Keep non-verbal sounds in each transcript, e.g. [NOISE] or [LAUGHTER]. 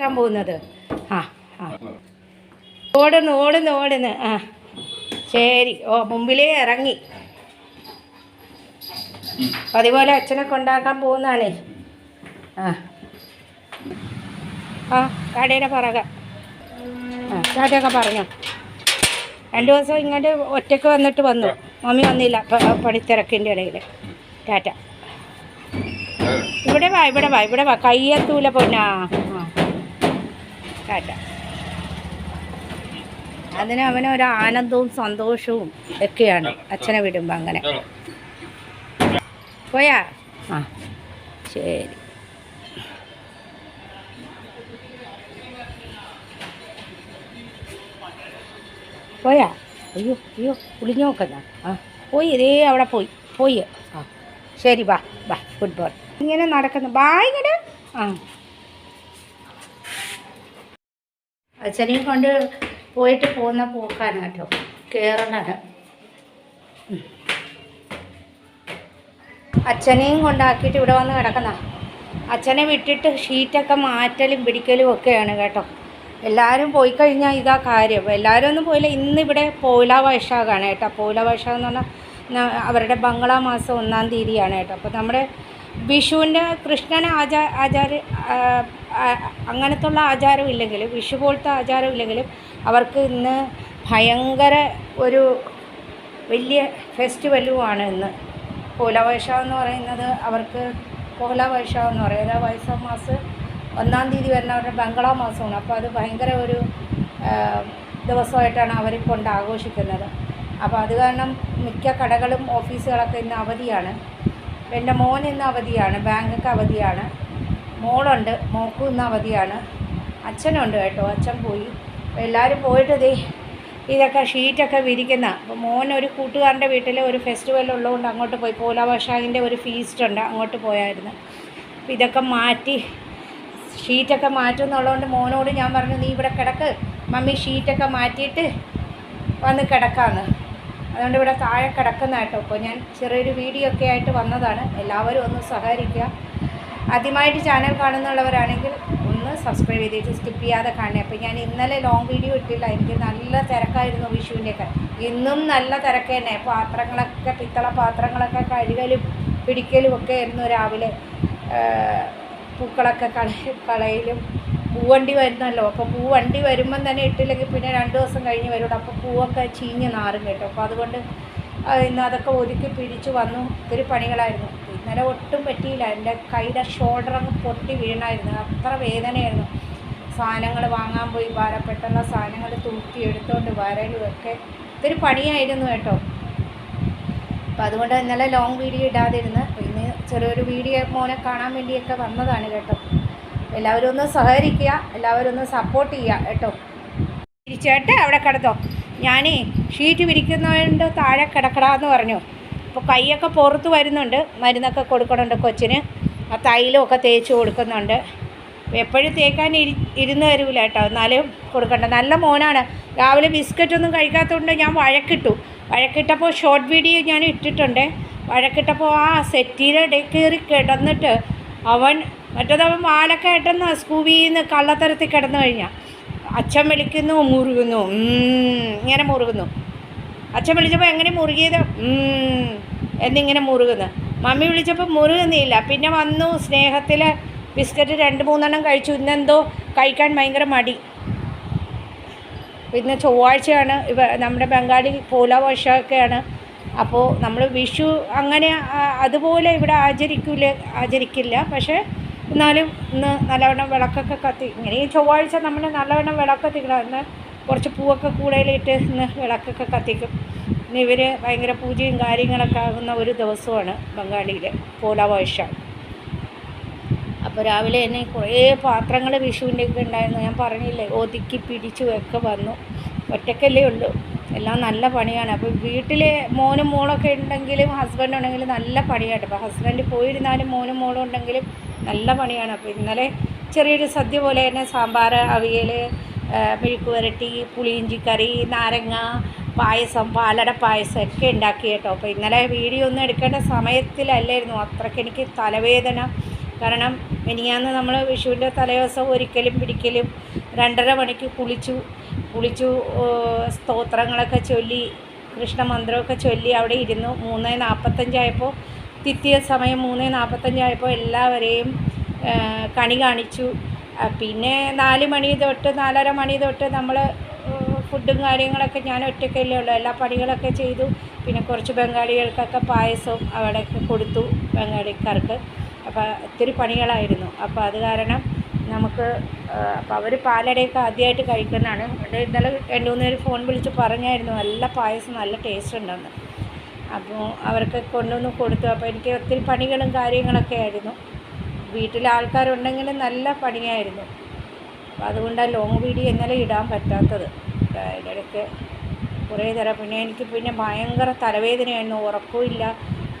ക്കാൻ പോകുന്നത്. ആ ആ. ഓടുന്നു ഓടുന്നു ഓടുന്നു. ആ. ശരി. ഓ മുമ്പിലേ ഇറങ്ങി. അതുപോലെ അച്ഛനെ കൊണ്ടാക്കാൻ പോകുന്നതാണേ. ആ. ആ കടയുടെ പറക. ആ പറഞ്ഞു പറഞ്ഞോ. രണ്ട് ദിവസം ഇങ്ങോട്ട് ഒറ്റയ്ക്ക് വന്നിട്ട് വന്നു. മമ്മി വന്നില്ല. പണിത്തിരക്കിന്റെ ഇടയിൽ ടാറ്റ. ഇവിടെ വാ ഇവിടെ വാ ഇവിടെ വാ. കയ്യെത്തൂല പൊന്നാ. ആ. ടാറ്റ അതിന് അവന് ഒരു ആനന്ദവും സന്തോഷവും ഒക്കെയാണ് അച്ഛനെ വിടുമ്പോൾ അങ്ങനെ. പോയാ? ആ ശരി. പോയാ? അയ്യോ അയ്യോ കുളിഞ്ഞോക്കുന്ന? ആ പോയി ഇതേ അവിടെ പോയി പോയി. ആ ശരി വാ വാ ഫുട്ബോൾ ഇങ്ങനെ നടക്കുന്നു. ബാ ഇങ്ങനെ ആ. അച്ഛനെയും കൊണ്ട് പോയിട്ട് പോകുന്ന പോക്കാണ് കേട്ടോ. കേരളാണ്. അച്ഛനെയും കൊണ്ടാക്കിയിട്ട് ഇവിടെ വന്ന് കിടക്കുന്ന. അച്ഛനെ വിട്ടിട്ട് ഷീറ്റൊക്കെ മാറ്റലും പിടിക്കലും ഒക്കെയാണ് കേട്ടോ. എല്ലാവരും പോയി കഴിഞ്ഞാൽ ഇതാ കാര്യം. എല്ലാവരും ഒന്നും പോയില്ല. ഇന്നിവിടെ പോയില വൈശാഖാണ് കേട്ടോ. പോയില വൈശാഖ് എന്ന് പറഞ്ഞാൽ അവരുടെ ബംഗ്ലാ മാസം ഒന്നാം തീയതിയാണ് കേട്ടോ. അപ്പോൾ നമ്മുടെ വിഷുവിന്റെ കൃഷ്ണൻ ആചാ ആചാര ആ, ഉള്ള ആചാരം ഇല്ലെങ്കിലും വിഷു പോലത്തെ ആചാരം ഇല്ലെങ്കിലും അവർക്ക് ഇന്ന് ഭയങ്കര ഒരു വലിയ ഫെസ്റ്റിവലുമാണ് ഇന്ന്. പോല എന്ന് പറയുന്നത് അവർക്ക് പോല എന്ന് പറയുന്നത് വൈശാഖ മാസം ഒന്നാം തീയതി വരുന്ന അവരുടെ ബംഗ്ലാ മാസമാണ്. അപ്പോൾ അത് ഭയങ്കര ഒരു ദിവസമായിട്ടാണ് അവർ കൊണ്ട് ആഘോഷിക്കുന്നത്. അപ്പോൾ അത് കാരണം മിക്ക കടകളും ഓഫീസുകളൊക്കെ ഇന്ന് അവധിയാണ്. എന്റെ മോൻ ഇന്ന് അവധിയാണ് ബാങ്കൊക്കെ അവധിയാണ്. മോളുണ്ട്. മോക്കും ഇന്ന് അവധിയാണ്. അച്ഛനുണ്ട് കേട്ടോ. അച്ഛൻ പോയി. അപ്പോൾ എല്ലാവരും പോയിട്ട് ദേ ഇതൊക്കെ ഷീറ്റൊക്കെ വിരിക്കുന്ന. അപ്പോൾ മോൻ ഒരു കൂട്ടുകാരന്റെ വീട്ടിൽ ഒരു ഫെസ്റ്റിവൽ ഉള്ളതുകൊണ്ട് അങ്ങോട്ട് പോയി. പോല ഒരു ഫീസ്റ്റ് ഉണ്ട്. അങ്ങോട്ട് പോയായിരുന്നു. അപ്പോൾ ഇതൊക്കെ മാറ്റി ഷീറ്റൊക്കെ മാറ്റുമെന്നുള്ളതുകൊണ്ട് മോനോട് ഞാൻ പറഞ്ഞു നീ ഇവിടെ കിടക്ക്. മമ്മി ഷീറ്റൊക്കെ മാറ്റിയിട്ട് വന്ന് കിടക്കാമെന്ന് അതുകൊണ്ട് ഇവിടെ താഴെ കിടക്കുന്ന കേട്ടോ. ഇപ്പോൾ ഞാൻ ചെറിയൊരു വീഡിയോ ഒക്കെ ആയിട്ട് വന്നതാണ്. എല്ലാവരും ഒന്ന് സഹകരിക്കുക. ആദ്യമായിട്ട് ചാനൽ കാണുന്നുള്ളവരാണെങ്കിൽ ഒന്ന് സബ്സ്ക്രൈബ് ചെയ്തിട്ട് സ്കിപ്പ് ചെയ്യാതെ കാണുക. അപ്പോൾ ഞാൻ ഇന്നലെ ലോങ് വീഡിയോ ഇട്ടില്ല. എനിക്ക് നല്ല തിരക്കായിരുന്നു വിഷുവിന്റെയൊക്കെ ഇന്നും നല്ല തിരക്ക് തന്നെ. പാത്രങ്ങളൊക്കെ പിത്തള പാത്രങ്ങളൊക്കെ കഴുകലും പിടിക്കലും ഒക്കെ ആയിരുന്നു രാവിലെ. പൂക്കളൊക്കെ കള കളയിലും. പൂവണ്ടി വരുന്നല്ലോ. അപ്പോൾ പൂവണ്ടി വരുമ്പം തന്നെ ഇട്ടില്ലെങ്കിൽ പിന്നെ രണ്ട് ദിവസം കഴിഞ്ഞ് വരുള്ളൂ അപ്പോൾ പൂവൊക്കെ ചീഞ്ഞ് നാറും കേട്ടോ. അപ്പോൾ അതുകൊണ്ട് ഇന്ന് അതൊക്കെ ഒതുക്കി പിടിച്ച് വന്നു. ഒത്തിരി പണികളായിരുന്നു. ഇന്നലെ ഒട്ടും പറ്റിയില്ല. എന്റെ കൈയുടെ ഷോൾഡർ അങ്ങ് പൊട്ടി വീണായിരുന്നു. അത്ര വേദനയായിരുന്നു. സാധനങ്ങൾ വാങ്ങാൻ പോയി. ഭാരപ്പെട്ടുള്ള സാധനങ്ങൾ തൂക്കി എടുത്തോണ്ട് വരലും ഒക്കെ ഇതൊരു പണിയായിരുന്നു കേട്ടോ. അപ്പം അതുകൊണ്ട് ഇന്നലെ ലോങ് വീഡിയോ ഇടാതിരുന്ന് ഇന്ന് ചെറിയൊരു വീഡിയോ മോനെ കാണാൻ വേണ്ടിയൊക്കെ വന്നതാണ് കേട്ടോ. എല്ലാവരും ഒന്ന് സഹകരിക്കുക. എല്ലാവരും ഒന്ന് സപ്പോർട്ട് ചെയ്യുക കേട്ടോ. തിരിച്ചേട്ട് അവിടെ കിടത്തോ ഞാനേ ഷീറ്റ് വിരിക്കുന്നതുകൊണ്ട് താഴെ കിടക്കടാന്ന് പറഞ്ഞു. അപ്പോൾ കൈയൊക്കെ പുറത്ത് വരുന്നുണ്ട് മരുന്നൊക്കെ കൊടുക്കണുണ്ട് കൊച്ചിന്. ആ തൈലമൊക്കെ തേച്ച് കൊടുക്കുന്നുണ്ട്. എപ്പോഴും തേക്കാൻ ഇരി ഇരുന്ന് തരൂല കേട്ടോ. എന്നാലും കൊടുക്കണ്ട. നല്ല മോനാണ്. രാവിലെ ബിസ്ക്കറ്റൊന്നും കഴിക്കാത്തതുകൊണ്ട് ഞാൻ വഴക്കിട്ടു. വഴക്കിട്ടപ്പോൾ ഷോർട്ട് വീഡിയോ ഞാൻ ഇട്ടിട്ടുണ്ട്. വഴക്കിട്ടപ്പോൾ ആ സെറ്റിയിലെ ഡെക്കേറി കിടന്നിട്ട് അവൻ മറ്റേതവൻ വാലൊക്കെ ഇട്ടെന്ന് സ്കൂബിയിൽ നിന്ന് കള്ളത്തരത്തിൽ കിടന്നു കഴിഞ്ഞാൽ അച്ഛൻ വിളിക്കുന്നു മുറുകുന്നു. ഇങ്ങനെ മുറുകുന്നു. അച്ഛൻ വിളിച്ചപ്പോൾ എങ്ങനെ മുറുകിയത്? എന്നിങ്ങനെ മുറുകുന്നു. മമ്മി വിളിച്ചപ്പോൾ മുറുകുന്നില്ല. പിന്നെ വന്നു സ്നേഹത്തിൽ ബിസ്ക്കറ്റ് രണ്ട് മൂന്നെണ്ണം കഴിച്ചു. ഇന്നെന്തോ കഴിക്കാൻ ഭയങ്കര മടി. പിന്നെ ചൊവ്വാഴ്ചയാണ്. ഇവ നമ്മുടെ ബംഗാളി പോല വർഷമൊക്കെയാണ് അപ്പോൾ നമ്മൾ വിഷു അങ്ങനെ അതുപോലെ ഇവിടെ ആചരിക്കൂല ആചരിക്കില്ല. പക്ഷേ എന്നാലും ഇന്ന് നല്ലവണ്ണം വിളക്കൊക്കെ കത്തി. ഇങ്ങനെ ഈ ചൊവ്വാഴ്ച നമ്മൾ നല്ലവണ്ണം വിളക്കത്തിക്കണം എന്നാൽ കുറച്ച് പൂവൊക്കെ കൂടയിലിട്ട് ഇന്ന് വിളക്കൊക്കെ കത്തിക്കും. ഇന്ന് ഇവർ ഭയങ്കര പൂജയും കാര്യങ്ങളൊക്കെ ആകുന്ന ഒരു ദിവസമാണ് ബംഗാളിയിൽ പോല വർഷം അപ്പോൾ രാവിലെ തന്നെ കുറേ പാത്രങ്ങൾ വിഷുവിന്റെ ഒക്കെ ഉണ്ടായിരുന്നു. ഞാൻ പറഞ്ഞില്ലേ ഒതുക്കി പിടിച്ചു ഒക്കെ വന്നു. ഒറ്റക്കല്ലേ ഉള്ളൂ. എല്ലാം നല്ല പണിയാണ്. അപ്പോൾ വീട്ടിൽ മോനും മോളൊക്കെ ഉണ്ടെങ്കിലും ഹസ്ബൻഡ് ഉണ്ടെങ്കിലും നല്ല പണിയാണ്. അപ്പോൾ ഹസ്ബൻഡ് പോയിരുന്നാലും മോനും മോളും ഉണ്ടെങ്കിലും നല്ല പണിയാണ്. അപ്പോൾ ഇന്നലെ ചെറിയൊരു സദ്യ പോലെ തന്നെ സാമ്പാർ അവിയൽ മെഴുക്ക് പുളിയിഞ്ചി കറി നാരങ്ങ പായസം പാലട പായസം ഒക്കെ ഉണ്ടാക്കി കേട്ടോ. അപ്പോൾ ഇന്നലെ വീഡിയോ ഒന്നും എടുക്കേണ്ട സമയത്തിലല്ലായിരുന്നു. അത്രയ്ക്ക് എനിക്ക് തലവേദന. കാരണം മിനിയാന്ന് നമ്മൾ വിഷുവിന്റെ തലേദിവസം ഒരിക്കലും പിടിക്കലും രണ്ടര മണിക്ക് കുളിച്ചു കുളിച്ചു സ്തോത്രങ്ങളൊക്കെ ചൊല്ലി കൃഷ്ണമന്ത്രമൊക്കെ ചൊല്ലി അവിടെ ഇരുന്നു. മൂന്ന് നാൽപ്പത്തഞ്ചായപ്പോൾ തിത്തിയ സമയം മൂന്ന് നാൽപ്പത്തഞ്ചായപ്പോൾ എല്ലാവരെയും കണി കാണിച്ചു. പിന്നെ നാല് മണി തൊട്ട് നാലര മണി തൊട്ട് നമ്മൾ ഫുഡും കാര്യങ്ങളൊക്കെ ഞാൻ ഒറ്റയ്ക്കല്ലേ ഉള്ളൂ. എല്ലാ പണികളൊക്കെ ചെയ്തു. പിന്നെ കുറച്ച് ബംഗാളികൾക്കൊക്കെ പായസവും അവിടെയൊക്കെ കൊടുത്തു ബംഗാളിക്കാർക്ക്. അപ്പോൾ ഒത്തിരി പണികളായിരുന്നു. അപ്പോൾ അത് കാരണം നമുക്ക് അപ്പോൾ അവർ പാലടയൊക്കെ ആദ്യമായിട്ട് കഴിക്കുന്നതാണ്. അവിടെ ഇന്നലെ രണ്ട് മൂന്ന് പേര് ഫോൺ വിളിച്ച് പറഞ്ഞായിരുന്നു. നല്ല പായസം നല്ല ടേസ്റ്റ് ഉണ്ടെന്ന്. അപ്പോൾ അവർക്ക് കൊണ്ടുവന്ന് കൊടുത്തു. അപ്പോൾ എനിക്ക് ഒത്തിരി പണികളും കാര്യങ്ങളൊക്കെ ആയിരുന്നു. വീട്ടിൽ ആൾക്കാരുണ്ടെങ്കിൽ നല്ല പണിയായിരുന്നു. അപ്പോൾ അതുകൊണ്ടാണ് ലോങ് വീഡിയോ ഇന്നലെ ഇടാൻ പറ്റാത്തത്. അതിനിടയ്ക്ക് കുറേ തരം പിന്നെ എനിക്ക് പിന്നെ ഭയങ്കര തലവേദനയായിരുന്നു. ഉറക്കമില്ല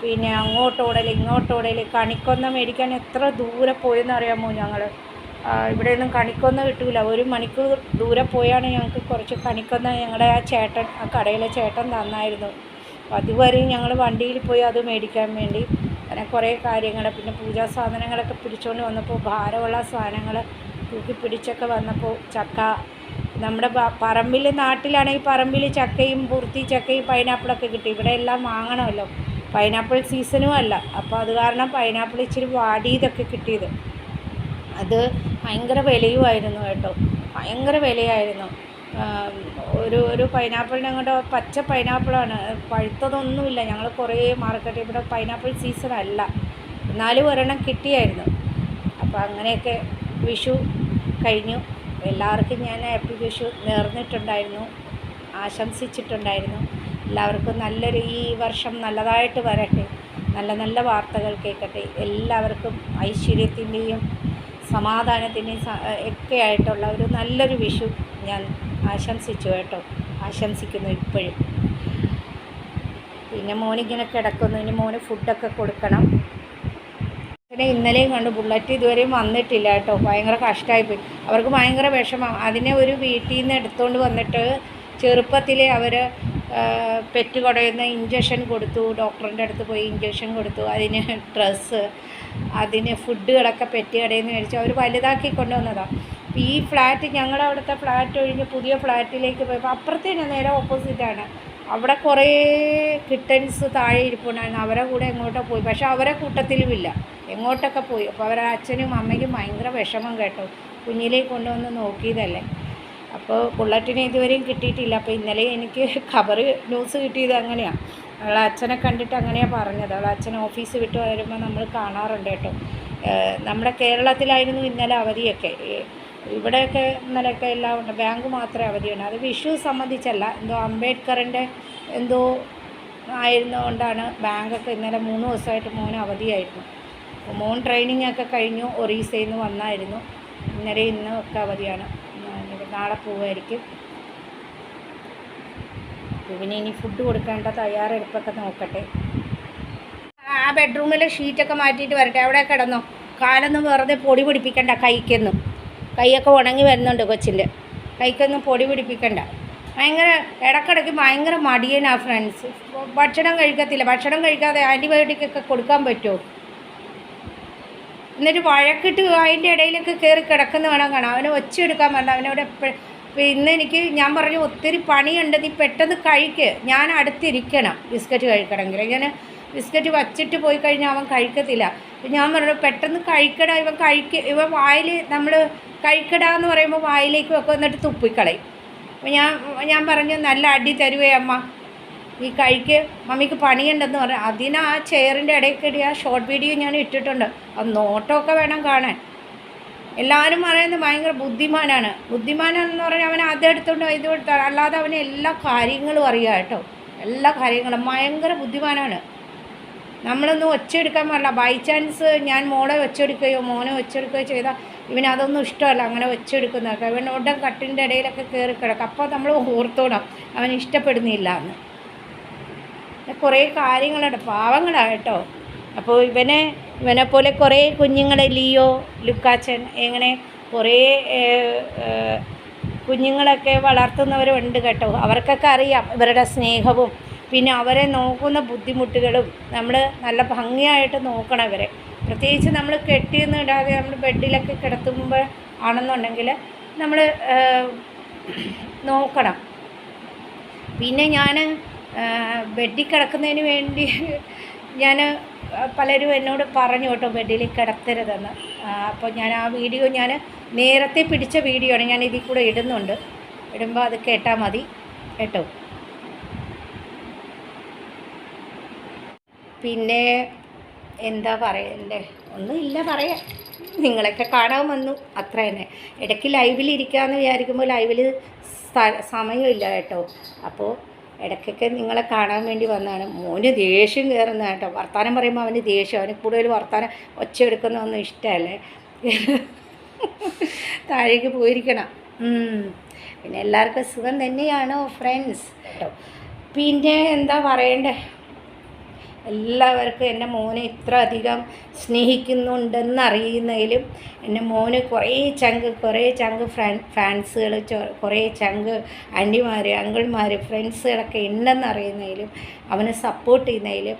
പിന്നെ അങ്ങോട്ടോടൽ ഇങ്ങോട്ടോടൽ കണിക്കൊന്ന മേടിക്കാൻ എത്ര ദൂരെ പോയെന്ന് അറിയാമോ ഞങ്ങൾ ഇവിടെ കണിക്കൊന്ന കിട്ടൂല. ഒരു മണിക്കൂർ ദൂരെ പോയാണ് ഞങ്ങൾക്ക് കുറച്ച് കണിക്കൊന്ന ഞങ്ങളുടെ ആ ചേട്ടൻ ആ കടയിലെ ചേട്ടൻ തന്നായിരുന്നു. അതുവരെയും ഞങ്ങൾ വണ്ടിയിൽ പോയി അത് മേടിക്കാൻ വേണ്ടി അങ്ങനെ കുറേ കാര്യങ്ങൾ പിന്നെ പൂജാ സാധനങ്ങളൊക്കെ പിടിച്ചുകൊണ്ട് വന്നപ്പോൾ ഭാരമുള്ള സാധനങ്ങൾ തൂക്കി പിടിച്ചൊക്കെ വന്നപ്പോൾ ചക്ക. നമ്മുടെ പറമ്പിൽ നാട്ടിലാണെങ്കിൽ പറമ്പിൽ ചക്കയും പൂർത്തി ചക്കയും പൈനാപ്പിളൊക്കെ കിട്ടി. ഇവിടെ എല്ലാം വാങ്ങണമല്ലോ. പൈനാപ്പിൾ സീസണും അല്ല. അപ്പോൾ അത് കാരണം പൈനാപ്പിൾ ഇച്ചിരി വാടിയതൊക്കെ കിട്ടിയത്. അത് ഭയങ്കര വിലയുമായിരുന്നു കേട്ടോ. ഭയങ്കര വിലയായിരുന്നു. ഒരു ഒരു പൈനാപ്പിളിന് അങ്ങോട്ട് പച്ച പൈനാപ്പിളാണ് പഴുത്തതൊന്നുമില്ല. ഞങ്ങൾ കുറേ മാർക്കറ്റ് ഇവിടെ പൈനാപ്പിൾ സീസൺ അല്ല. എന്നാലും ഒരെണ്ണം കിട്ടിയായിരുന്നു. അപ്പോൾ അങ്ങനെയൊക്കെ വിഷു കഴിഞ്ഞു. എല്ലാവർക്കും ഞാൻ ഹാപ്പി വിഷു നേർന്നിട്ടുണ്ടായിരുന്നു. ആശംസിച്ചിട്ടുണ്ടായിരുന്നു. എല്ലാവർക്കും നല്ലൊരു ഈ വർഷം നല്ലതായിട്ട് വരട്ടെ. നല്ല നല്ല വാർത്തകൾ കേൾക്കട്ടെ. എല്ലാവർക്കും ഐശ്വര്യത്തിന്റെയും സമാധാനത്തിന്റെയും സ- ഒക്കെ ആയിട്ടുള്ള ഒരു നല്ലൊരു വിഷു ഞാൻ ആശംസിച്ചു കേട്ടോ. ആശംസിക്കുന്നു ഇപ്പോഴും. പിന്നെ മോനിങ്ങനെ കിടക്കുന്നു. ഇനി മോന് ഫുഡൊക്കെ കൊടുക്കണം. പിന്നെ ഇന്നലെയും കണ്ടു ബുള്ളറ്റ് ഇതുവരെയും വന്നിട്ടില്ല കേട്ടോ. ഭയങ്കര കഷ്ടമായിപ്പോയി അവർക്ക് ഭയങ്കര വിഷമം. അതിനെ ഒരു വീട്ടിൽ നിന്ന് എടുത്തുകൊണ്ട് വന്നിട്ട് ചെറുപ്പത്തിലെ അവർ പെറ്റ് കുടയുന്ന ഇഞ്ചക്ഷൻ കൊടുത്തു ഡോക്ടറിന്റെ അടുത്ത് പോയി ഇഞ്ചക്ഷൻ കൊടുത്തു അതിന് ഡ്രസ്സ് അതിന് ഫുഡുകളൊക്കെ പെറ്റ് കടയിൽ മേടിച്ചു. അവർ വലുതാക്കി കൊണ്ടുവന്നതാണ് ഈ ഫ്ലാറ്റ് ഞങ്ങളുടെ അവിടുത്തെ ഫ്ലാറ്റ് ഒഴിഞ്ഞ് പുതിയ ഫ്ലാറ്റിലേക്ക് പോയപ്പോൾ അപ്പുറത്തേന് നേരെ ഓപ്പോസിറ്റാണ് അവിടെ കുറേ കിട്ടൻസ് താഴെ ഇരിപ്പുണ്ടായിരുന്നു. അവരെ കൂടെ എങ്ങോട്ടോ പോയി. പക്ഷേ അവരെ കൂട്ടത്തിലുമില്ല എങ്ങോട്ടൊക്കെ പോയി. അപ്പോൾ അവരുടെ അച്ഛനും അമ്മയ്ക്കും ഭയങ്കര വിഷമം കേട്ടോ. കുഞ്ഞിലേക്ക് കൊണ്ടുവന്ന് നോക്കിയതല്ലേ. അപ്പോൾ ബുള്ളറ്റിനെ ഇതുവരെയും കിട്ടിയിട്ടില്ല. അപ്പോൾ ഇന്നലെ എനിക്ക് ഖബർ ന്യൂസ് കിട്ടിയത് അങ്ങനെയാണ് അവളെ അച്ഛനെ കണ്ടിട്ട് അങ്ങനെയാണ് പറഞ്ഞത്. അവളെ അച്ഛൻ ഓഫീസ് വിട്ട് വരുമ്പോൾ നമ്മൾ കാണാറുണ്ട് കേട്ടോ. നമ്മുടെ കേരളത്തിലായിരുന്നു ഇന്നലെ അവധിയൊക്കെ. ഇവിടെയൊക്കെ ഇന്നലെയൊക്കെ എല്ലാം ഉണ്ട്. ബാങ്ക് മാത്രമേ അവധിയുണ്ട് അത് വിഷു സംബന്ധിച്ചല്ല. എന്തോ അംബേദ്കറിന്റെ എന്തോ ആയിരുന്നുകൊണ്ടാണ് ബാങ്കൊക്കെ ഇന്നലെ മൂന്ന് ദിവസമായിട്ട് മോന് അവധിയായിരുന്നു. മോൻ ട്രെയിനിങ് ഒക്കെ കഴിഞ്ഞു ഒറീസയിൽ നിന്ന് വന്നായിരുന്നു. ഇന്നലെ ഇന്നൊക്കെ അവധിയാണ്. നാളെ പോവായിരിക്കും. പിന്നെ ഇനി ഫുഡ് കൊടുക്കേണ്ട തയ്യാറെടുപ്പൊക്കെ നോക്കട്ടെ. ആ ബെഡ്റൂമിലെ ഷീറ്റൊക്കെ മാറ്റിയിട്ട് വരട്ടെ. അവിടെ കിടന്നോ. കാലൊന്നും വെറുതെ പൊടി പിടിപ്പിക്കണ്ട കൈക്കൊന്നും. കൈയൊക്കെ ഉണങ്ങി വരുന്നുണ്ട് കൊച്ചിന്റെ കൈക്കൊന്നും പൊടി പിടിപ്പിക്കണ്ട. ഭയങ്കര ഇടക്കിടയ്ക്ക് ഭയങ്കര മടിയനാണ് ഫ്രണ്ട്സ് ഭക്ഷണം കഴിക്കത്തില്ല. ഭക്ഷണം കഴിക്കാതെ ആന്റിബയോട്ടിക് ഒക്കെ കൊടുക്കാൻ പറ്റുമോ? എന്നിട്ട് വഴക്കിട്ട് അതിന്റെ ഇടയിലൊക്കെ കയറി കിടക്കുന്ന വേണം കാണാം. അവനെ ഒച്ചയെടുക്കാൻ പറഞ്ഞ. അവനോട് എപ്പോഴും ഇന്ന് എനിക്ക് ഞാൻ പറഞ്ഞു ഒത്തിരി പണിയുണ്ട് നീ പെട്ടെന്ന് കഴിക്ക്. ഞാൻ അടുത്തിരിക്കണം ബിസ്ക്കറ്റ് കഴിക്കണമെങ്കിൽ. ഞാൻ ബിസ്ക്കറ്റ് വച്ചിട്ട് പോയി കഴിഞ്ഞാൽ അവൻ കഴിക്കത്തില്ല. ഞാൻ പറഞ്ഞു പെട്ടെന്ന് കഴിക്കടാ ഇവൻ കഴിക്ക ഇവൻ വായിൽ നമ്മൾ കഴിക്കടാ എന്ന് പറയുമ്പോൾ വായിലേക്ക് വെക്കും എന്നിട്ട് തുപ്പിക്കളയും. ഞാൻ ഞാൻ പറഞ്ഞു നല്ല അടി തരുവേ അമ്മ. ഈ കഴിക്ക് മമ്മിക്ക് പണിയുണ്ടെന്ന് പറഞ്ഞു അതിന് ആ ചെയറിന്റെ ഇടയ്ക്കിടി ആ ഷോർട്ട് വീഡിയോ ഞാൻ ഇട്ടിട്ടുണ്ട്. അത് നോട്ടമൊക്കെ വേണം കാണാൻ. എല്ലാവരും പറയുന്നത് ഭയങ്കര ബുദ്ധിമാനാണ്. ബുദ്ധിമാനാണെന്ന് പറഞ്ഞാൽ അവൻ അത് എടുത്തോണ്ട് ഇത് എടുത്താണ് അല്ലാതെ അവന് എല്ലാ കാര്യങ്ങളും അറിയാം കേട്ടോ. എല്ലാ കാര്യങ്ങളും ഭയങ്കര ബുദ്ധിമാനാണ്. നമ്മളൊന്നും ഒച്ചെടുക്കാൻ പാടില്ല. ബൈ ചാൻസ് ഞാൻ മോളെ വെച്ചെടുക്കുകയോ മോനെ വെച്ചെടുക്കുകയോ ചെയ്താൽ ഇവന് അതൊന്നും ഇഷ്ടമല്ല. അങ്ങനെ വെച്ചെടുക്കുന്നതൊക്കെ ഇവൻ ഉടൻ കട്ടിന്റെ ഇടയിലൊക്കെ കയറി കിടക്കും. അപ്പോൾ നമ്മൾ ഓർത്തോണം. അവൻ ഇഷ്ടപ്പെടുന്നില്ല എന്ന്. കുറേ കാര്യങ്ങളുണ്ട് പാവങ്ങളാണ് കേട്ടോ. അപ്പോൾ ഇവനെ ഇവനെ പോലെ കുറേ കുഞ്ഞുങ്ങൾ ലിയോ ലുക്കാച്ചൻ എങ്ങനെ കുറേ കുഞ്ഞുങ്ങളൊക്കെ വളർത്തുന്നവരുണ്ട് കേട്ടോ. അവർക്കൊക്കെ അറിയാം ഇവരുടെ സ്നേഹവും. പിന്നെ അവരെ നോക്കുന്ന ബുദ്ധിമുട്ടുകളും നമ്മൾ നല്ല ഭംഗിയായിട്ട് നോക്കണം ഇവരെ. പ്രത്യേകിച്ച് നമ്മൾ കെട്ടിയൊന്നും ഇടാതെ നമ്മൾ ബെഡിലൊക്കെ കിടത്തുമ്പോൾ ആണെന്നുണ്ടെങ്കിൽ നമ്മൾ നോക്കണം. പിന്നെ ഞാൻ ബെഡിൽ കിടക്കുന്നതിന് വേണ്ടി ഞാൻ പലരും എന്നോട് പറഞ്ഞു കേട്ടോ ബെഡിൽ കിടത്തരുതെന്ന്. അപ്പോൾ ഞാൻ ആ വീഡിയോ ഞാൻ നേരത്തെ പിടിച്ച വീഡിയോ ആണ് ഞാൻ ഇതിൽ കൂടെ ഇടുന്നുണ്ട്. ഇടുമ്പോൾ അത് കേട്ടാൽ മതി കേട്ടോ. പിന്നെ എന്താ പറയണ്ടേ? ഒന്നുമില്ല പറയാം. നിങ്ങളൊക്കെ കാണാൻ വന്നു അത്ര തന്നെ. ഇടയ്ക്ക് ലൈവിൽ ഇരിക്കാമെന്ന് വിചാരിക്കുമ്പോൾ ലൈവിൽ സമയമില്ല കേട്ടോ. അപ്പോൾ ഇടയ്ക്കൊക്കെ നിങ്ങളെ കാണാൻ വേണ്ടി വന്നതാണ് മോന് ദേഷ്യം കയറുന്ന കേട്ടോ. വർത്തമാനം പറയുമ്പോൾ അവന് ദേഷ്യം അവന് കൂടുതൽ വർത്തമാനം ഒച്ച എടുക്കുന്നതൊന്നും ഇഷ്ടമല്ലേ? താഴേക്ക് പോയിരിക്കണം. പിന്നെ എല്ലാവർക്കും സുഖം തന്നെയാണോ ഫ്രണ്ട്സ് കേട്ടോ പിന്നെ എന്താ പറയണ്ടേ? എല്ലാവർക്കും എന്റെ മോനെ ഇത്ര അധികം സ്നേഹിക്കുന്നുണ്ടെന്ന് അറിയുന്നതിലും എന്റെ മോന് കുറേ ചങ്ക് കുറേ ചങ്ക് ഫ്രണ്ട് ഫാൻസുകൾ കുറേ ചങ്ക് ആന്റിമാർ അങ്കിൾമാർ ഫ്രണ്ട്സുകളൊക്കെ ഉണ്ടെന്ന് അറിയുന്നതിലും അവനെ സപ്പോർട്ട് ചെയ്യുന്നതിലും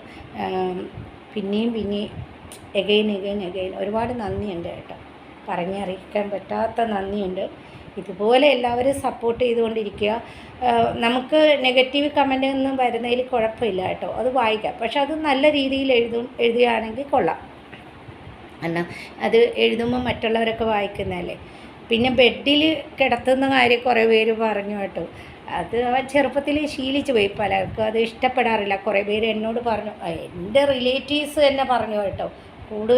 പിന്നെയും പിന്നെയും എഗൈൻ എഗൈൻ എഗൈൻ ഒരുപാട് നന്ദിയുണ്ട് കേട്ടോ. പറഞ്ഞറിയിക്കാൻ പറ്റാത്ത നന്ദിയുണ്ട്. ഇതുപോലെ എല്ലാവരും സപ്പോർട്ട് ചെയ്തുകൊണ്ടിരിക്കുക. നമുക്ക് നെഗറ്റീവ് കമന്റ് ഒന്നും വരുന്നതിൽ കുഴപ്പമില്ല കേട്ടോ. അത് വായിക്കാം. പക്ഷെ അത് നല്ല രീതിയിൽ എഴുതും എഴുതുകയാണെങ്കിൽ കൊള്ളാം. അല്ല അത് എഴുതുമ്പോൾ മറ്റുള്ളവരൊക്കെ വായിക്കുന്നതല്ലേ. പിന്നെ ബെഡിൽ കിടത്തുന്ന കാര്യം കുറേ പേര് പറഞ്ഞു കേട്ടോ. അത് ചെറുപ്പത്തിൽ ശീലിച്ചു പോയി. പലർക്കും അത് ഇഷ്ടപ്പെടാറില്ല. കുറേ പേര് എന്നോട് പറഞ്ഞു. എന്റെ റിലേറ്റീവ്സ് തന്നെ പറഞ്ഞു കേട്ടോ. കൂട്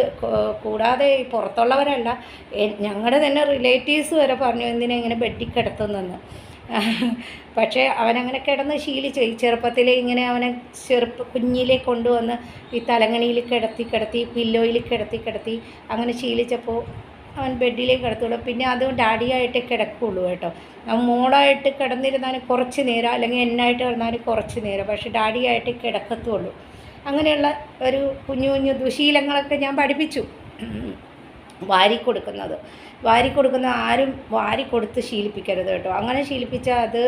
കൂടാതെ ഈ പുറത്തുള്ളവരല്ല ഞങ്ങളുടെ തന്നെ റിലേറ്റീവ്സ് വരെ പറഞ്ഞു എന്തിനെ ഇങ്ങനെ ബെഡിൽ കിടത്തുന്നെന്ന് [LAUGHS] പക്ഷേ അവനങ്ങനെ കിടന്ന് ശീലിച്ചു. ഈ ചെറുപ്പത്തിൽ ഇങ്ങനെ അവനെ ചെറുപ്പ കുഞ്ഞിലെ കൊണ്ടുവന്ന് ഈ തലങ്ങണിയിൽ കിടത്തി കിടത്തി പില്ലോയിൽ കിടത്തി കിടത്തി അങ്ങനെ ശീലിച്ചപ്പോൾ അവൻ ബെഡിലേക്ക് കിടത്തുള്ളൂ. പിന്നെ അത് ഡാഡിയായിട്ട് കിടക്കുള്ളൂ കേട്ടോ. മോളായിട്ട് കിടന്നിരുന്നാൽ കുറച്ച് നേരം അല്ലെങ്കിൽ എന്നായിട്ട് കിടന്നാൽ കുറച്ച് നേരം. പക്ഷേ ഡാഡിയായിട്ട് കിടക്കത്തുള്ളൂ. അങ്ങനെയുള്ള ഒരു കുഞ്ഞു കുഞ്ഞു ദുശീലങ്ങളൊക്കെ ഞാൻ പഠിപ്പിച്ചു. വാരി കൊടുക്കുന്നത് വാരി കൊടുക്കുന്ന ആരും വാരി കൊടുത്ത് ശീലിപ്പിക്കരുത് കേട്ടോ. അങ്ങനെ ശീലിപ്പിച്ചാൽ അത്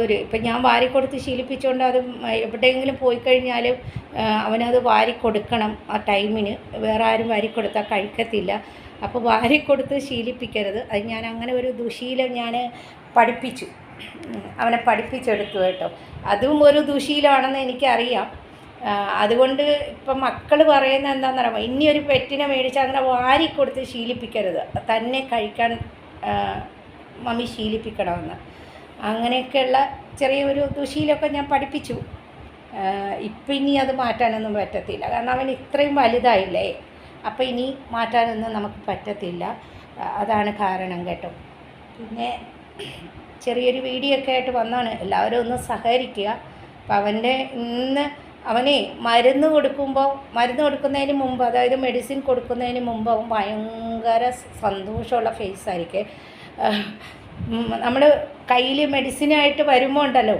ഒരു ഇപ്പം ഞാൻ വാരി കൊടുത്ത് ശീലിപ്പിച്ചുകൊണ്ട് അത് എവിടെയെങ്കിലും പോയി കഴിഞ്ഞാലും അവനത് വാരി കൊടുക്കണം ആ ടൈമിന്. വേറെ ആരും വാരി കൊടുത്താൽ കഴിക്കത്തില്ല. അപ്പോൾ വാരി കൊടുത്ത് ശീലിപ്പിക്കരുത്. അത് ഞാൻ അങ്ങനെ ഒരു ദുശീലം ഞാൻ പഠിപ്പിച്ചു. അവനെ പഠിപ്പിച്ചെടുത്തു കേട്ടോ. അതും ഒരു ദുശീലമാണെന്ന് എനിക്കറിയാം. അതുകൊണ്ട് ഇപ്പം മക്കൾ പറയുന്നത് എന്താണെന്ന് പറയുമ്പോൾ ഇനി ഒരു പെറ്റിനെ മേടിച്ച് അങ്ങനെ വാരി കൊടുത്ത് ശീലിപ്പിക്കരുത്. തന്നെ കഴിക്കാൻ മമ്മി ശീലിപ്പിക്കണമെന്ന്. അങ്ങനെയൊക്കെയുള്ള ചെറിയൊരു ദുശീലമൊക്കെ ഞാൻ പഠിപ്പിച്ചു. ഇപ്പം ഇനി അത് മാറ്റാനൊന്നും പറ്റത്തില്ല. കാരണം അവൻ ഇത്രയും വലുതായില്ലേ? അപ്പം ഇനി മാറ്റാനൊന്നും നമുക്ക് പറ്റത്തില്ല. അതാണ് കാരണം കേട്ടോ. പിന്നെ ചെറിയൊരു വീഡിയോ ഒക്കെ ആയിട്ട് വന്നാണ്. എല്ലാവരും ഒന്ന് സഹകരിക്കുക. അപ്പം അവന്റെ ഇന്ന് അവനെ മരുന്ന് കൊടുക്കുമ്പോൾ മരുന്ന് കൊടുക്കുന്നതിന് മുമ്പ് അതായത് മെഡിസിൻ കൊടുക്കുന്നതിന് മുമ്പ് അവൻ ഭയങ്കര സന്തോഷമുള്ള ഫേസ് ആയിരിക്കും. നമ്മൾ കയ്യിൽ മെഡിസിനായിട്ട് വരുമ്പോൾ ഉണ്ടല്ലോ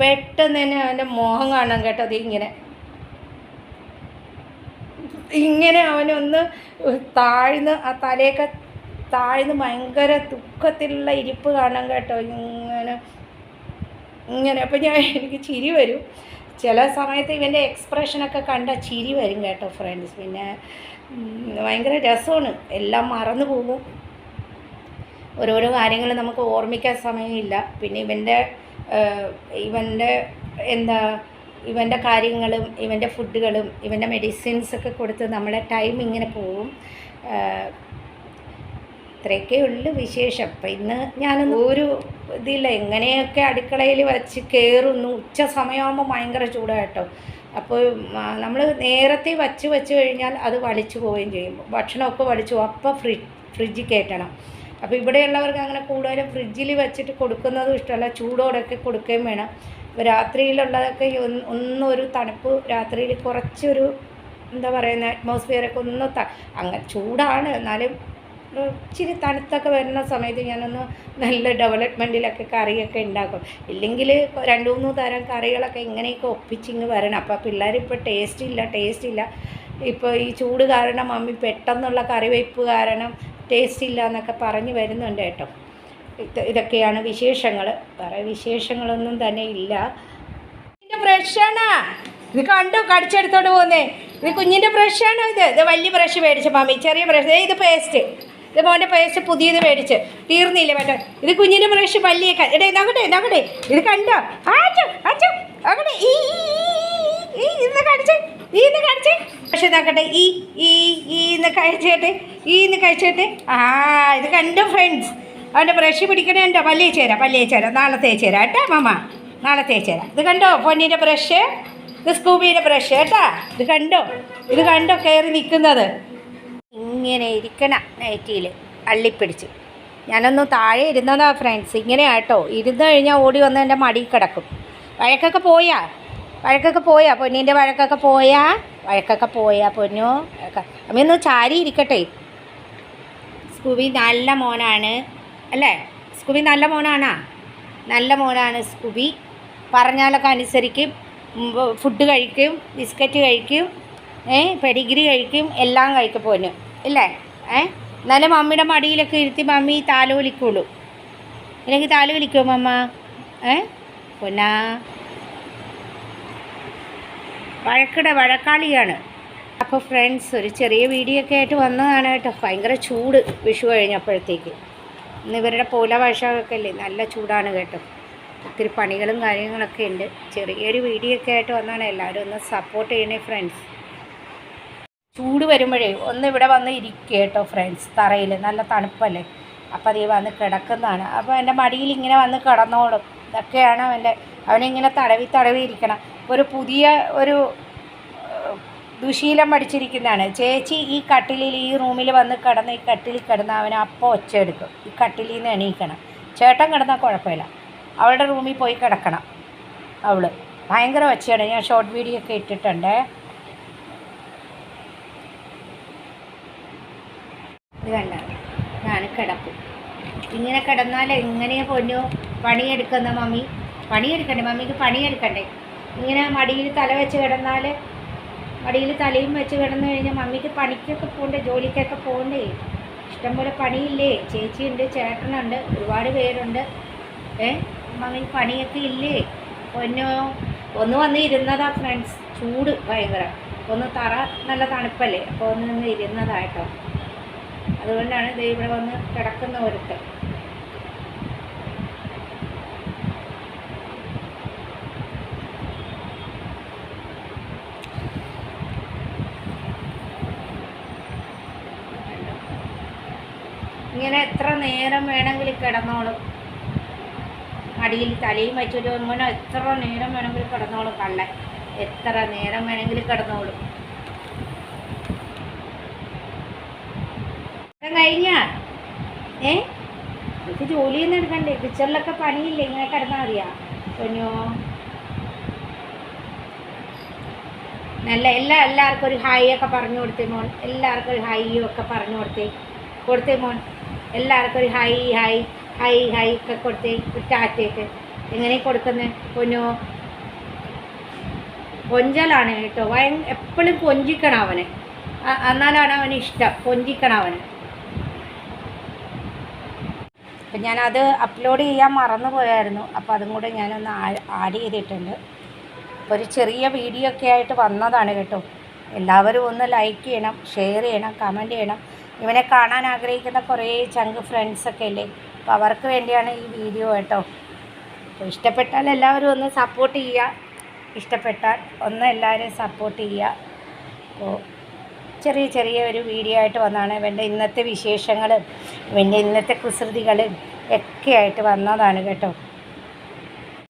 പെട്ടെന്ന് തന്നെ അവന്റെ മോഹം കാണാൻ കേട്ടോ അത് ഇങ്ങനെ. ഇങ്ങനെ അവനൊന്ന് താഴ്ന്ന് ആ തലയൊക്കെ താഴ്ന്ന് ഭയങ്കര ദുഃഖത്തിലുള്ള ഇരിപ്പ് കാണാൻ കേട്ടോ ഇങ്ങനെ. ഇങ്ങനെ. അപ്പം ഞാൻ എനിക്ക് ചിരി വരും. ചില സമയത്ത് ഇവന്റെ എക്സ്പ്രഷനൊക്കെ കണ്ട ചിരി വരും കേട്ടോ ഫ്രണ്ട്സ് പിന്നെ ഭയങ്കര രസമാണ്. എല്ലാം മറന്നു പോകും. ഓരോരോ കാര്യങ്ങൾ നമുക്ക് ഓർമ്മിക്കാൻ സമയമില്ല. പിന്നെ ഇവന്റെ ഇവന്റെ എന്താ ഇവന്റെ കാര്യങ്ങളും ഇവന്റെ ഫുഡുകളും ഇവന്റെ മെഡിസിൻസൊക്കെ കൊടുത്ത് നമ്മളെ ടൈം ഇങ്ങനെ പോവും ഇത്രയൊക്കെ ഉള്ളു വിശേഷം. അപ്പം ഇന്ന് ഞാൻ ഒരു ഇതില്ല എങ്ങനെയൊക്കെ അടുക്കളയിൽ വെച്ച് കയറുന്നു ഉച്ച സമയമാകുമ്പോൾ ഭയങ്കര ചൂടായിട്ടോ അപ്പോൾ നമ്മൾ നേരത്തെ വച്ച് വെച്ച് കഴിഞ്ഞാൽ അത് വലിച്ചു പോവുകയും ചെയ്യും. ഭക്ഷണമൊക്കെ വലിച്ചു പോകും അപ്പോൾ ഫ്രി ഫ്രിഡ്ജിൽ കയറ്റണം. അപ്പോൾ ഇവിടെയുള്ളവർക്ക് അങ്ങനെ കൂടുതലും ഫ്രിഡ്ജിൽ വെച്ചിട്ട് കൊടുക്കുന്നതും ഇഷ്ടമല്ല. ചൂടോടൊക്കെ കൊടുക്കുകയും വേണം. ഇപ്പോൾ രാത്രിയിലുള്ളതൊക്കെ ഒന്നൊരു തണുപ്പ് രാത്രിയിൽ കുറച്ചൊരു എന്താ പറയുന്ന അറ്റ്മോസ്ഫിയറൊക്കെ ഒന്ന് ത അങ്ങനെ ചൂടാണ്. എന്നാലും ഇച്ചിരി തണുത്തൊക്കെ വരുന്ന സമയത്ത് ഞാനൊന്ന് നല്ല ഡെവലപ്മെന്റിലൊക്കെ കറിയൊക്കെ ഉണ്ടാക്കും ഇല്ലെങ്കിൽ രണ്ട് മൂന്ന് തരം കറികളൊക്കെ ഇങ്ങനെയൊക്കെ ഒപ്പിച്ചിങ്ങ് വരണം. അപ്പോൾ പിള്ളേർ ഇപ്പോൾ ടേസ്റ്റ് ഇല്ല ടേസ്റ്റ് ഇല്ല. ഇപ്പോൾ ഈ ചൂട് കാരണം മമ്മി പെട്ടെന്നുള്ള കറിവയ്പ്പ് കാരണം ടേസ്റ്റ് ഇല്ല എന്നൊക്കെ പറഞ്ഞ് വരുന്നുണ്ട് കേട്ടോ. ഇത് ഇതൊക്കെയാണ് വിശേഷങ്ങൾ വേറെ വിശേഷങ്ങളൊന്നും തന്നെ ഇല്ല. ബ്രഷാണ് ഇത് കണ്ടോ? കടിച്ചെടുത്തോണ്ട് പോകുന്നേ ഇത് കുഞ്ഞിന്റെ ബ്രഷാണോ ഇത്? ഇത് വലിയ ബ്രഷ് മേടിച്ച മാമി ചെറിയ ബ്രഷ് ഇത് പേസ്റ്റ് ഇത് മോന്റെ പേസ്റ്റ് പുതിയത് മേടിച്ച് തീർന്നില്ല മറ്റേ. ഇത് കുഞ്ഞിന്റെ ബ്രഷ് പല്ലിയെ എടേ നോക്കട്ടെ നോക്കട്ടെ ഇത് കണ്ടോ? ആച്ചോ ഈ ഈ, ഇന്ന് ഈ ഇന്ന് കടിച്ച് പക്ഷെ നോക്കട്ടെ ഈ ഈ ഈ ഇന്ന് കഴിച്ചിട്ട് ഈ ഇന്ന് കഴിച്ചിട്ട് ആ ഇത് കണ്ടോ ഫ്രണ്ട്സ് അവന്റെ ബ്രഷ് പിടിക്കണേണ്ടോ പല്ലേ ചേരാം പല്ലേ ചേരാം. നാളെ തേച്ചേരാം കേട്ടോ മാമ? നാളെ തേച്ചേരാം ഇത് കണ്ടോ പൊന്നിന്റെ ബ്രഷ് ഇത് സ്കൂബിയുടെ ബ്രഷ് കേട്ടാ? ഇത് കണ്ടോ? ഇത് കണ്ടോ കയറി നിൽക്കുന്നത്? ഇങ്ങനെ ഇരിക്കണ നൈറ്റിയിൽ അള്ളിപ്പിടിച്ച്. ഞാനൊന്ന് താഴെ ഇരുന്നതാ ഫ്രണ്ട്സ് ഇങ്ങനെ കേട്ടോ. ഇരുന്ന് കഴിഞ്ഞാൽ ഓടി വന്ന് എന്റെ മടി കിടക്കും. വഴക്കൊക്കെ പോയാ? വഴക്കൊക്കെ പോയാ? പൊന്നിന്റെ വഴക്കൊക്കെ പോയാ? വഴക്കൊക്കെ പോയാ പൊന്നു? അമ്മയൊന്ന് ചാരി ഇരിക്കട്ടെ. സ്കൂബി നല്ല മോനാണ്. അല്ലേ? സ്കൂബി നല്ല മോനാണാ? നല്ല മോനാണ് സ്കൂബി. പറഞ്ഞാലൊക്കെ അനുസരിക്കും. ഫുഡ് കഴിക്കും ബിസ്ക്കറ്റ് കഴിക്കും ഏ പെഡിഗ്രി കഴിക്കും എല്ലാം കഴിക്കും പോന്നു. ഇല്ലേ? ഏ? എന്നാലും മമ്മിയുടെ മടിയിലൊക്കെ ഇരുത്തി മമ്മി താലോലിക്കുള്ളൂ ഇല്ലെങ്കിൽ താലോലിക്കോ മമ്മ? ഏ? പൊന്നാ. വഴക്കിട വഴക്കാളിയാണ്. അപ്പോൾ ഫ്രണ്ട്സ് ഒരു ചെറിയ വീഡിയോ ഒക്കെ ആയിട്ട് വന്നതാണ് കേട്ടോ. ഭയങ്കര ചൂട് വിഷു കഴിഞ്ഞപ്പോഴത്തേക്ക്. ഇന്ന് ഇവരുടെ പോല ഭാഷയൊക്കെ അല്ലേ? നല്ല ചൂടാണ് കേട്ടോ. ഒത്തിരി പണികളും കാര്യങ്ങളൊക്കെ ഉണ്ട്. ചെറിയൊരു വീഡിയോ ഒക്കെ ആയിട്ട് വന്നതാണ്. എല്ലാവരും ഒന്ന് സപ്പോർട്ട് ചെയ്യണേ ഫ്രണ്ട്സ് ചൂട് വരുമ്പോഴേ ഒന്ന് ഇവിടെ വന്ന് ഇരിക്കുക കേട്ടോ ഫ്രണ്ട്സ് തറയിൽ നല്ല തണുപ്പല്ലേ? അപ്പം അതേ വന്ന് കിടക്കുന്നതാണ്. അപ്പോൾ എന്റെ മടിയിൽ ഇങ്ങനെ വന്ന് കിടന്നോളും. ഇതൊക്കെയാണ് അവന്റെ അവനിങ്ങനെ തടവി തടവി ഇരിക്കണം. ഒരു പുതിയ ഒരു ദുശീലം പഠിച്ചിരിക്കുന്നതാണ് ചേച്ചി ഈ കട്ടിലിൽ ഈ റൂമിൽ വന്ന് കിടന്ന് ഈ കട്ടിലിൽ കിടന്ന് അവൻ അപ്പോൾ ഒച്ച എടുക്കും. ഈ കട്ടിലിൽ നിന്ന് എണീക്കണം. ചേട്ടൻ കിടന്നാൽ കുഴപ്പമില്ല. അവളുടെ റൂമിൽ പോയി കിടക്കണം. അവൾ. ഭയങ്കര ഒച്ചയാണ്. ഞാൻ ഷോർട്ട് വീഡിയോ ഒക്കെ ഇട്ടിട്ടുണ്ടേ. ഇത് കണ്ട? ഞാൻ കിടക്കും ഇങ്ങനെ കിടന്നാൽ എങ്ങനെയാ പൊന്നു? പണിയെടുക്കുന്ന മമ്മി. പണിയെടുക്കണ്ടേ? മമ്മിക്ക് പണിയെടുക്കണ്ടേ? ഇങ്ങനെ മടിയിൽ തല വെച്ച് കിടന്നാൽ മടിയിൽ തലയും വെച്ച് കിടന്നു കഴിഞ്ഞാൽ മമ്മിക്ക് പണിക്കൊക്കെ പോകണ്ടേ ജോലിക്കൊക്കെ പോകണ്ടേ ഇഷ്ടംപോലെ പണിയില്ലേ? ചേച്ചിയുണ്ട് ചേട്ടനുണ്ട് ഒരുപാട് പേരുണ്ട്. ഏ? മമ്മിക്ക് പണിയൊക്കെ ഇല്ലേ? പൊന്നോ? ഒന്ന് വന്ന് ഇരുന്നതാ ഫ്രണ്ട്സ്. ചൂട് ഭയങ്കര. ഒന്ന് തറ നല്ല തണുപ്പല്ലേ? അപ്പോൾ ഒന്ന് ഇരുന്നതായിട്ടോ അതുകൊണ്ടാണ് ഇവിടെ വന്ന് കിടക്കുന്ന ഒരുത്തൻ. ഇങ്ങനെ എത്ര നേരം വേണമെങ്കിൽ കിടന്നോളും. അടിയിൽ തലയും വെച്ചിട്ട് ഇങ്ങനെ എത്ര നേരം വേണമെങ്കിൽ കിടന്നോളും കള്ളൻ. എത്ര നേരം വേണമെങ്കിൽ കിടന്നോളും. കഴിഞ്ഞാ? ഏ? എനിക്ക് ജോലിയൊന്നും എടുക്കണ്ടേ. കിച്ചണിലൊക്കെ പണിയില്ല? ഇങ്ങനെ കിടന്നാൽ മതിയാ. പൊന്നോ. നല്ല എല്ലാ എല്ലാവർക്കും ഒരു ഹായ് ഒക്കെ പറഞ്ഞു കൊടുത്തേ മോൻ എല്ലാവർക്കും ഒരു ഹായ് ഒക്കെ പറഞ്ഞു കൊടുത്തേ. കൊടുത്തേ മോൻ എല്ലാവർക്കും ഒരു ഹായ് ഹായ് ഹായ് ഹായ് ഒക്കെ കൊടുത്തേ. ടാറ്റയൊക്കെ. എങ്ങനെ കൊടുക്കുന്നത് പൊന്നോ. കൊഞ്ചലാണ് കേട്ടോ. ഭയ എപ്പോഴും കൊഞ്ചിക്കണം അവനെ. എന്നാലാണ് അവന് ഇഷ്ടം. കൊഞ്ചിക്കണം അവന്. അപ്പം ഞാനത് അപ്ലോഡ് ചെയ്യാൻ മറന്നു പോയായിരുന്നു. അപ്പോൾ അതും കൂടെ ഞാനൊന്ന് ആഡ് ചെയ്തിട്ടുണ്ട്. അപ്പോൾ ഒരു ചെറിയ വീഡിയോ ഒക്കെ ആയിട്ട് വന്നതാണ് കേട്ടോ. എല്ലാവരും ഒന്ന് ലൈക്ക് ചെയ്യണം ഷെയർ ചെയ്യണം കമന്റ് ചെയ്യണം. ഇവനെ കാണാൻ ആഗ്രഹിക്കുന്ന കുറേ ചങ്ക് ഫ്രണ്ട്സൊക്കെ ഇല്ലേ? അപ്പോൾ അവർക്ക് വേണ്ടിയാണ് ഈ വീഡിയോ കേട്ടോ. അപ്പോൾ ഇഷ്ടപ്പെട്ടാൽ എല്ലാവരും ഒന്ന് സപ്പോർട്ട് ചെയ്യുക. ഇഷ്ടപ്പെട്ടാൽ ഒന്ന് എല്ലാവരും സപ്പോർട്ട് ചെയ്യുക. അപ്പോൾ ചെറിയ ചെറിയ ഒരു വീഡിയോ ആയിട്ട് വന്നതാണ് വേണ്ട ഇന്നത്തെ വിശേഷങ്ങളും ഇവന്റെ ഇന്നത്തെ കുസൃതികളും ഒക്കെ ആയിട്ട് വന്നതാണ് കേട്ടോ.